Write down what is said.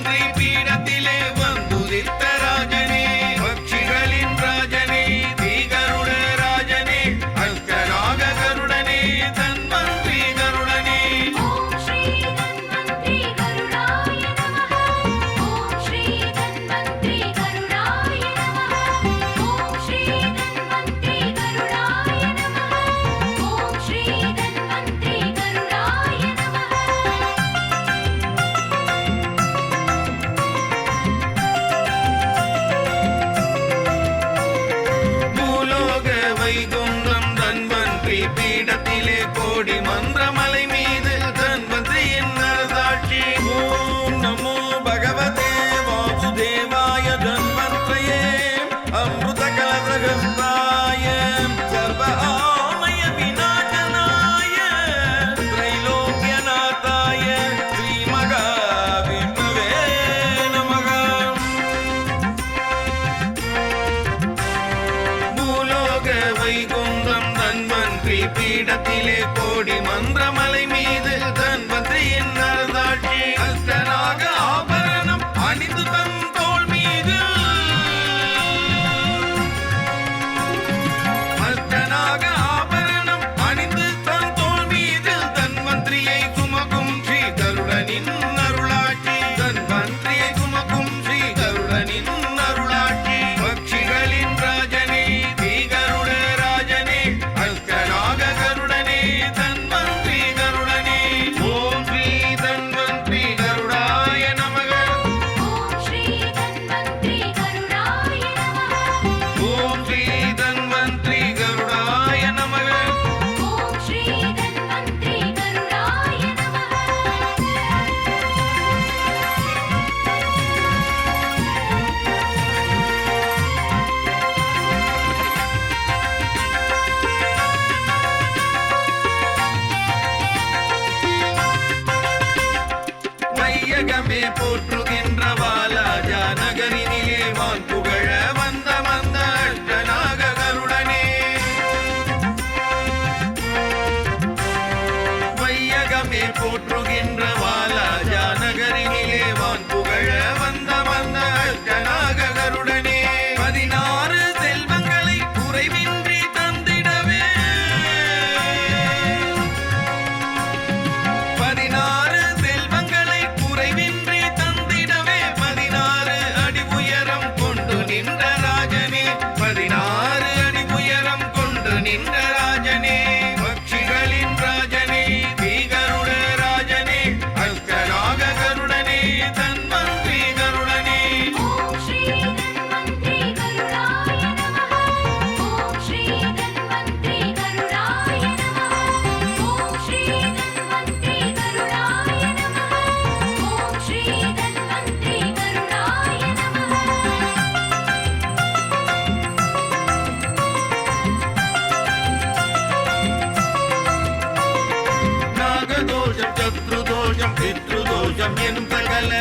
friendly பீடத்திலே கோடி மந்திரமலை me பீடத்திலே கோடி மந்திரமலை மீது tiempo otro சகல